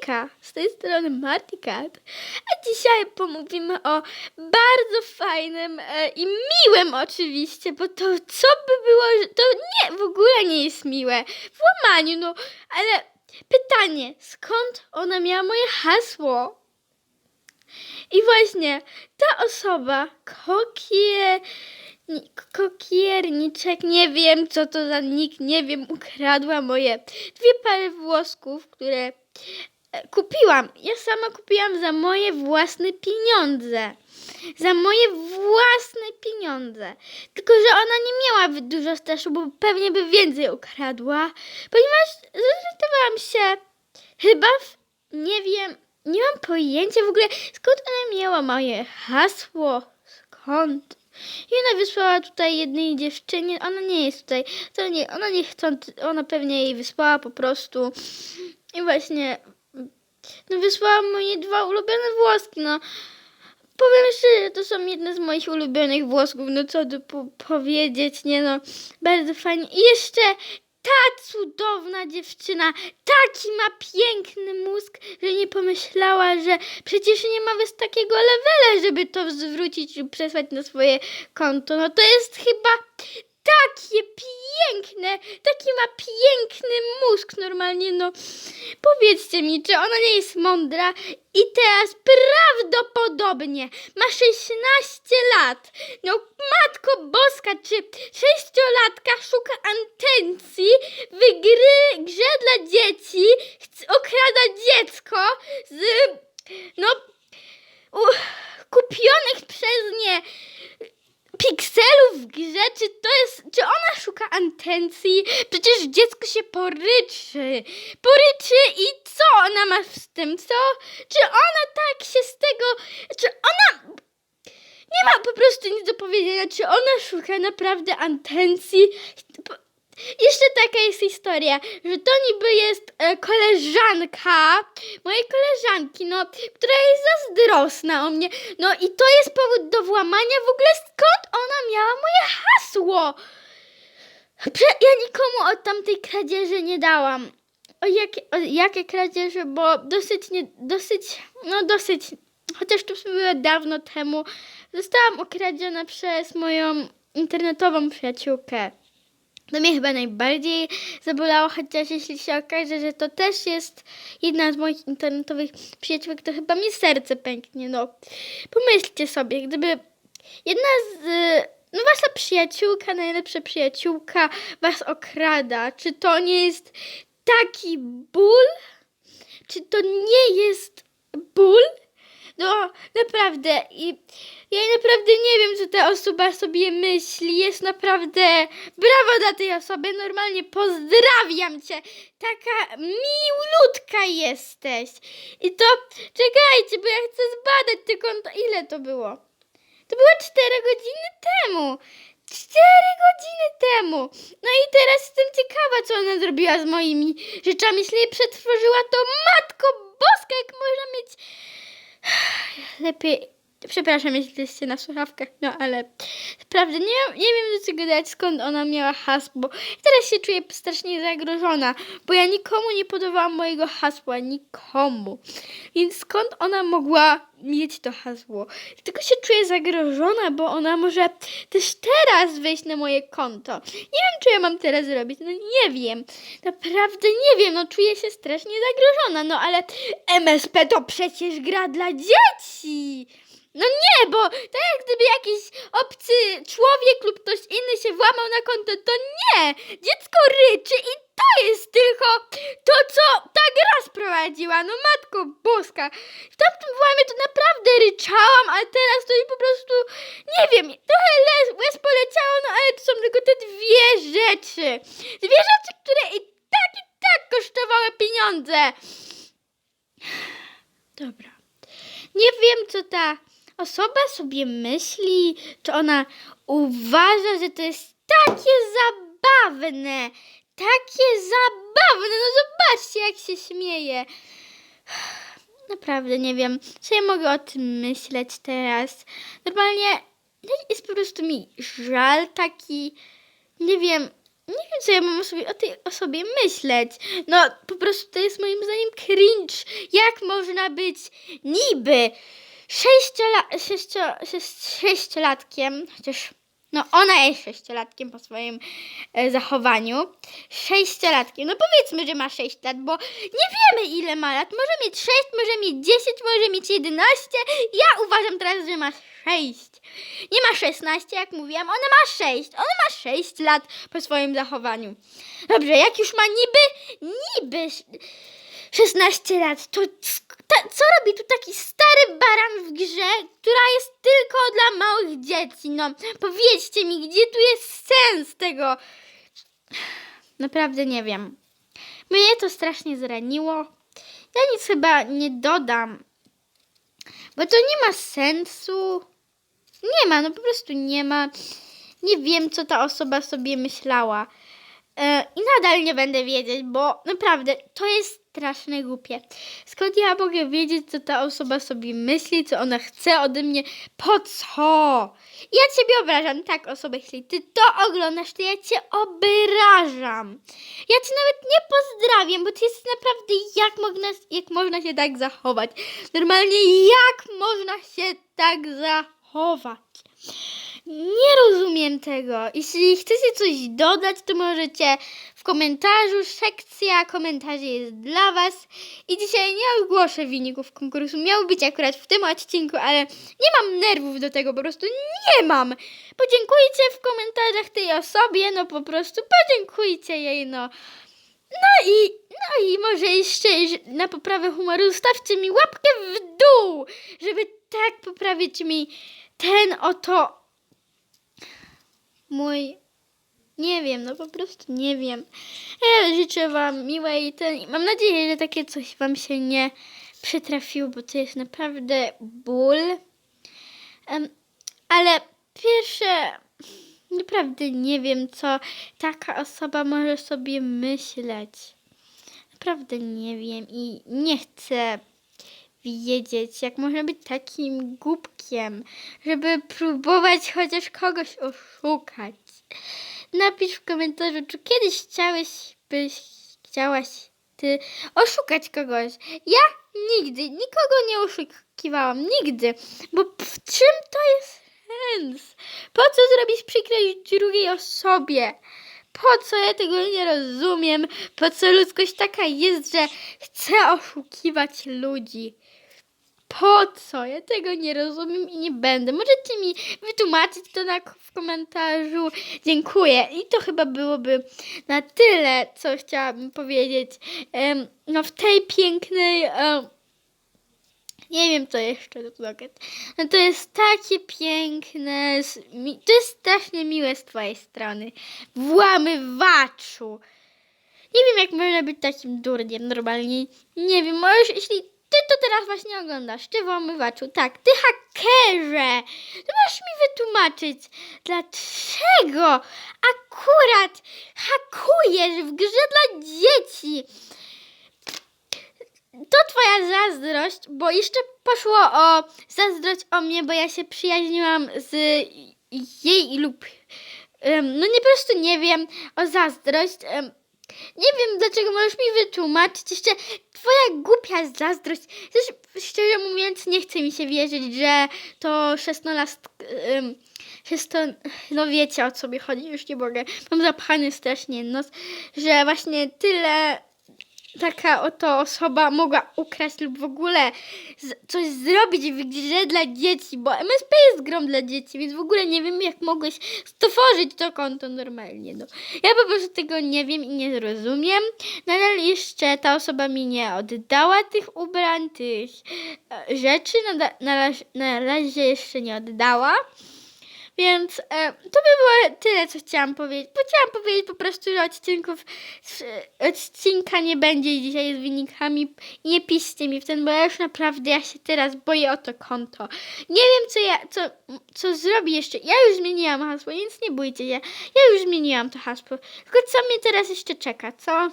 Hejka, z tej strony Marty Cat, a dzisiaj pomówimy o bardzo fajnym e, i miłym oczywiście, bo to co by było, to nie, w ogóle nie jest miłe, w łamaniu, no, ale pytanie, skąd ona miała moje hasło? I właśnie ta osoba, kokie, ni- kokierniczek, nie wiem co to za nick, nie wiem, ukradła moje dwie pary włosków, które kupiłam. Ja sama kupiłam za moje własne pieniądze. Za moje własne pieniądze. Tylko, że ona nie miała dużo strachu, bo pewnie by więcej ukradła, ponieważ zorientowałam się chyba w, nie wiem, nie mam pojęcia w ogóle skąd ona miała moje hasło, skąd. I ona wysłała tutaj jednej dziewczynie, ona nie jest tutaj, to nie, ona nie chcąc, ona pewnie jej wysłała po prostu. I właśnie, no wysłała moje dwa ulubione włoski, no. Powiem szczerze, to są jedne z moich ulubionych włosków, no co tu po powiedzieć, nie no, bardzo fajnie. I jeszcze ta cudowna dziewczyna, taki ma piękny mózg, że nie pomyślała, że przecież nie ma bez takiego levela, żeby to zwrócić i przesłać na swoje konto. No to jest chyba takie piękne, taki ma piękny mózg normalnie, no. Powiedzcie mi, czy ona nie jest mądra i teraz prawdopodobnie ma 16 lat. No matko boska, czy sześciolatka szuka antencji w gry, grze dla dzieci, okrada dziecko z, no, kupionych przez nie pikselów w grze, czy to jest, czy ona szuka antencji? Przecież dziecko się poryczy, poryczy i co ona ma z tym, co? Czy ona tak się z tego, czy ona nie ma po prostu nic do powiedzenia, czy ona szuka naprawdę antencji? Jeszcze taka jest historia, że to niby jest e, koleżanka mojej koleżanki, no, która jest zazdrosna o mnie. No i to jest powód do włamania. W ogóle skąd ona miała moje hasło? Prze ja nikomu od tamtej kradzieży nie dałam. O jakie, o jakie kradzieże, bo dosyć, nie, dosyć, no dosyć, chociaż to było dawno temu, zostałam okradziona przez moją internetową przyjaciółkę. To mnie chyba najbardziej zabolało, chociaż jeśli się okaże, że to też jest jedna z moich internetowych przyjaciółek, to chyba mi serce pęknie, no. Pomyślcie sobie, gdyby jedna z... No wasza przyjaciółka, najlepsza przyjaciółka was okrada, czy to nie jest taki ból? Czy to nie jest ból? No, naprawdę. I ja naprawdę nie wiem, co ta osoba sobie myśli. Jest naprawdę brawo dla tej osoby. Normalnie pozdrawiam cię. Taka milutka jesteś. I to czekajcie, bo ja chcę zbadać tylko to ile to było. To było 4 godziny temu. 4 godziny temu. No i teraz jestem ciekawa, co ona zrobiła z moimi rzeczami. Jeśli je przetworzyła, to matko boska, jak można mieć 嗨呀那边 Przepraszam, jeśli jesteście na słuchawkach, no ale naprawdę nie, wiem- nie wiem do czego dać, skąd ona miała hasło. Teraz się czuję strasznie zagrożona, bo ja nikomu nie podawałam mojego hasła, nikomu. Więc skąd ona mogła mieć to hasło? Tylko się czuję zagrożona, bo ona może też teraz wejść na moje konto. Nie wiem, czy ja mam teraz zrobić, no nie wiem. Naprawdę nie wiem, no czuję się strasznie zagrożona, no ale MSP to przecież gra dla dzieci. No nie, bo to jak gdyby jakiś obcy człowiek lub ktoś inny się włamał na konto, to nie. Dziecko ryczy i to jest tylko to, co ta gra sprowadziła. No matko boska. W tamtym włamie to naprawdę ryczałam, a teraz to i po prostu, nie wiem, trochę les, łez poleciało, no ale to są tylko te dwie rzeczy. Dwie rzeczy, które i tak, i tak kosztowały pieniądze. Dobra. Nie wiem, co ta osoba sobie myśli, czy ona uważa, że to jest takie zabawne. Takie zabawne. No zobaczcie, jak się śmieje. Naprawdę nie wiem, co ja mogę o tym myśleć teraz. Normalnie no, jest po prostu mi żal taki, nie wiem, nie wiem, co ja mam sobie, o tej osobie myśleć. No, po prostu to jest moim zdaniem cringe. Jak można być niby sześciola, sześcio, sześć, sześciolatkiem, chociaż no ona jest sześciolatkiem po swoim e, zachowaniu. Sześciolatkiem. No powiedzmy, że ma sześć lat, bo nie wiemy ile ma lat. Może mieć sześć, może mieć dziesięć, może mieć jedenaście. Ja uważam teraz, że ma sześć. Nie ma 16, jak mówiłam, ona ma 6. Ona ma 6 lat po swoim zachowaniu. Dobrze, jak już ma niby, niby 16 lat, to co robi tu taki stary baran w grze, która jest tylko dla małych dzieci? No, powiedzcie mi, gdzie tu jest sens tego? Naprawdę nie wiem. Mnie to strasznie zraniło. Ja nic chyba nie dodam, bo to nie ma sensu. Nie ma, no po prostu nie ma. Nie wiem, co ta osoba sobie myślała. E, I nadal nie będę wiedzieć, bo naprawdę to jest strasznie głupie. Skąd ja mogę wiedzieć, co ta osoba sobie myśli, co ona chce ode mnie? Po co? Ja ciebie obrażam, tak osobę, jeśli ty to oglądasz, to ja cię obrażam. Ja cię nawet nie pozdrawiam, bo ty jesteś naprawdę, jak można, jak można się tak zachować? Normalnie, jak można się tak zachować? Nie rozumiem tego. Jeśli chcecie coś dodać, to możecie w komentarzu. Sekcja komentarzy jest dla Was. I dzisiaj nie ogłoszę wyników konkursu. Miał być akurat w tym odcinku, ale nie mam nerwów do tego, po prostu nie mam. Podziękujcie w komentarzach tej osobie, no po prostu podziękujcie jej, no. No i, no i może jeszcze na poprawę humoru stawcie mi łapkę w dół, żeby tak poprawić mi ten oto mój. Nie wiem, no po prostu nie wiem. Ja życzę Wam miłej ten. Mam nadzieję, że takie coś Wam się nie przytrafiło, bo to jest naprawdę ból. Em, ale pierwsze. Naprawdę nie wiem, co taka osoba może sobie myśleć. Naprawdę nie wiem i nie chcę wiedzieć, jak można być takim głupkiem, żeby próbować chociaż kogoś oszukać. Napisz w komentarzu, czy kiedyś chciałeś, byś chciałaś ty oszukać kogoś. Ja nigdy, nikogo nie oszukiwałam, nigdy, bo w czym to jest sens? Po co zrobić przykrość drugiej osobie? Po co ja tego nie rozumiem? Po co ludzkość taka jest, że chce oszukiwać ludzi? Po co? Ja tego nie rozumiem i nie będę. Możecie mi wytłumaczyć to na, w komentarzu. Dziękuję. I to chyba byłoby na tyle, co chciałabym powiedzieć. Em, no w tej pięknej... em, nie wiem, co jeszcze dodać. No to jest takie piękne. To jest strasznie miłe z twojej strony. Włamywaczu. Nie wiem, jak można być takim durniem normalnie. Nie wiem, możesz, jeśli ty to teraz właśnie oglądasz, ty włamywaczu, tak, ty hakerze, to możesz mi wytłumaczyć, dlaczego akurat hakujesz w grze dla dzieci. To twoja zazdrość, bo jeszcze poszło o zazdrość o mnie, bo ja się przyjaźniłam z jej lub no nie po prostu nie wiem o zazdrość. Nie wiem dlaczego możesz mi wytłumaczyć. Jeszcze twoja głupia zazdrość. Też szczerze mówiąc nie chce mi się wierzyć, że to 16 um, no wiecie o co mi chodzi, już nie mogę. Mam zapchany strasznie nos, że właśnie tyle taka oto osoba mogła ukraść lub w ogóle coś zrobić w grze dla dzieci, bo MSP jest grą dla dzieci, więc w ogóle nie wiem jak mogłeś stworzyć to konto normalnie. No. Ja po prostu tego nie wiem i nie rozumiem. Nadal jeszcze ta osoba mi nie oddała tych ubrań, tych e, rzeczy, na, razie, na razie jeszcze nie oddała. Więc e, to by było tyle, co chciałam powiedzieć. Bo chciałam powiedzieć po prostu, że odcinków, odcinka nie będzie dzisiaj z wynikami. Nie piszcie mi w ten, bo ja już naprawdę, ja się teraz boję o to konto. Nie wiem, co ja, co, co zrobię jeszcze. Ja już zmieniłam hasło, więc nie bójcie się. Ja już zmieniłam to hasło. Tylko co mnie teraz jeszcze czeka, co?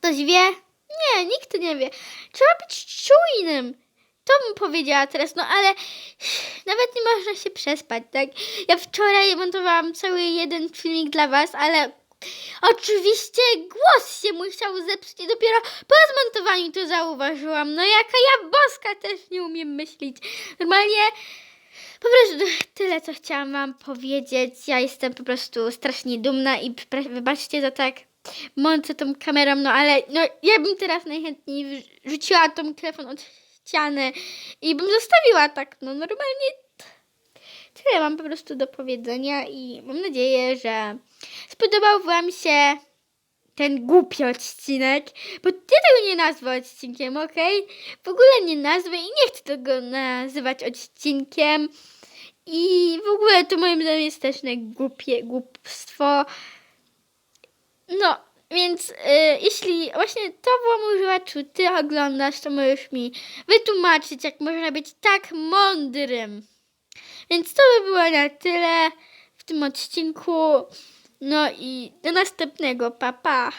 Ktoś wie? Nie, nikt nie wie. Trzeba być czujnym. To bym powiedziała teraz, no ale nawet nie można się przespać, tak? Ja wczoraj montowałam cały jeden filmik dla was, ale Oczywiście głos się musiał zepsuć i dopiero po zmontowaniu to zauważyłam. No jaka ja boska też nie umiem myśleć. Normalnie po prostu tyle, co chciałam wam powiedzieć. Ja jestem po prostu strasznie dumna i wybaczcie za tak mącę tą kamerą, no ale no, ja bym teraz najchętniej rzuciła tą telefon od ściany i bym zostawiła tak, no normalnie tyle mam po prostu do powiedzenia i mam nadzieję, że spodobał wam się ten głupi odcinek, bo ty tego nie nazwę odcinkiem, okej? W ogóle nie nazwę i nie chcę tego nazywać odcinkiem. I w ogóle to moim zdaniem jest też głupie głupstwo. No, więc y, jeśli właśnie to włamujaczu ty oglądasz, to możesz mi wytłumaczyć, jak można być tak mądrym. Więc to by było na tyle w tym odcinku. No i do następnego. Pa, pa.